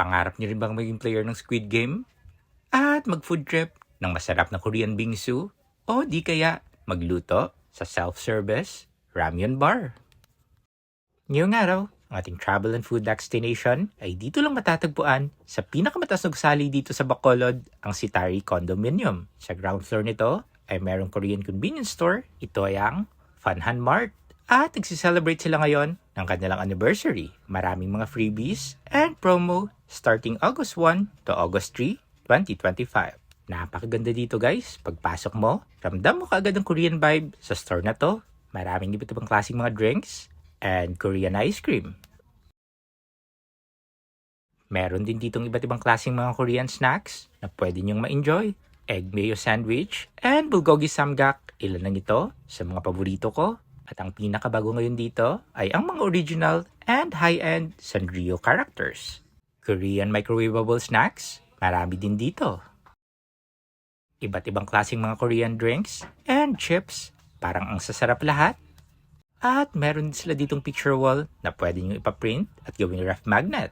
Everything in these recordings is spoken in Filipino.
Pangarap niyo rin bang maging player ng Squid Game? At mag-food trip ng masarap na Korean bingsu? O di kaya magluto sa self-service ramyun bar? Ngayong araw, ang ating travel and food destination ay dito lang matatagpuan sa pinakamataas na gusali dito sa Bacolod, ang Sitari Condominium. Sa ground floor nito ay merong Korean convenience store. Ito ay ang Funhan Mart. At nagsiselebrate sila ngayon ng kanilang anniversary. Maraming mga freebies and promo starting August 1 to August 3, 2025. Napakaganda dito guys. Pagpasok mo, ramdam mo kaagad ang Korean vibe sa store na to. Maraming iba't ibang klaseng mga drinks and Korean ice cream. Meron din ditong iba't ibang klaseng mga Korean snacks na pwede niyong ma-enjoy. Egg mayo sandwich and bulgogi samgak. Ilan lang ito sa mga paborito ko. At ang pinakabago ngayon dito ay ang mga original and high-end Sanrio characters. Korean microwavable snacks, marami din dito. Iba't ibang klaseng mga Korean drinks and chips, parang ang sasarap lahat. At meron din sila ditong picture wall na pwede nyo ipaprint at gawing ref magnet.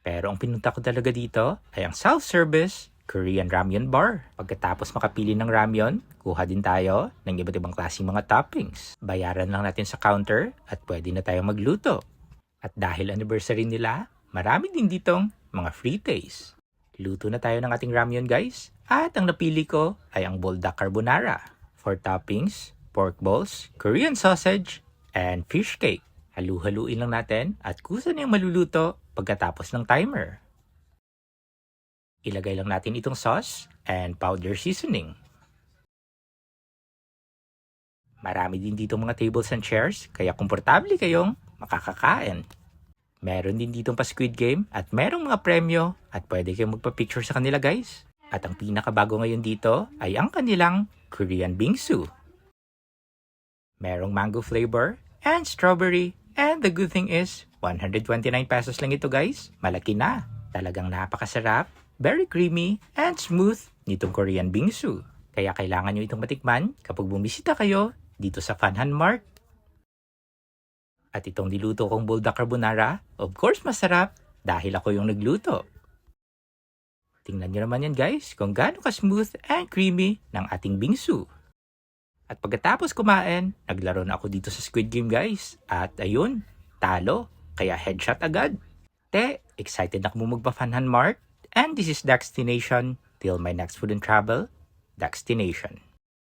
Pero ang pinunta ko talaga dito ay ang self-service Korean Ramyun Bar. Pagkatapos makapili ng ramyun, kuha din tayo ng iba't ibang klaseng mga toppings. Bayaran lang natin sa counter at pwede na tayong magluto. At dahil anniversary nila, marami din ditong mga free taste. Luto na tayo ng ating ramyun guys. At ang napili ko ay ang buldak carbonara. For toppings, pork balls, Korean sausage, and fish cake. Halu-haluin lang natin at kusa na yung maluluto pagkatapos ng timer. Ilagay lang natin itong sauce and powder seasoning. Marami din dito mga tables and chairs, kaya komportable kayong makakakain. Meron din ditong pa Squid Game at merong mga premyo at pwede kayong magpa-picture sa kanila guys. At ang pinakabago ngayon dito ay ang kanilang Korean bingsu. Merong mango flavor and strawberry and the good thing is 129 pesos lang ito guys. Malaki na. Talagang napakasarap, very creamy and smooth nitong Korean bingsu. Kaya kailangan nyo itong matikman kapag bumisita kayo dito sa Funhan Mart. At itong niluto kong buldak carbonara, of course masarap dahil ako yung nagluto. Tingnan nyo naman yan guys kung gaano ka-smooth and creamy ng ating bingsu. At pagkatapos kumain, naglaro na ako dito sa Squid Game guys. At ayun, talo. Kaya headshot agad. Te, excited na ako magpa-Funhan Mart. And this is Destination. Till my next food and travel, Destination.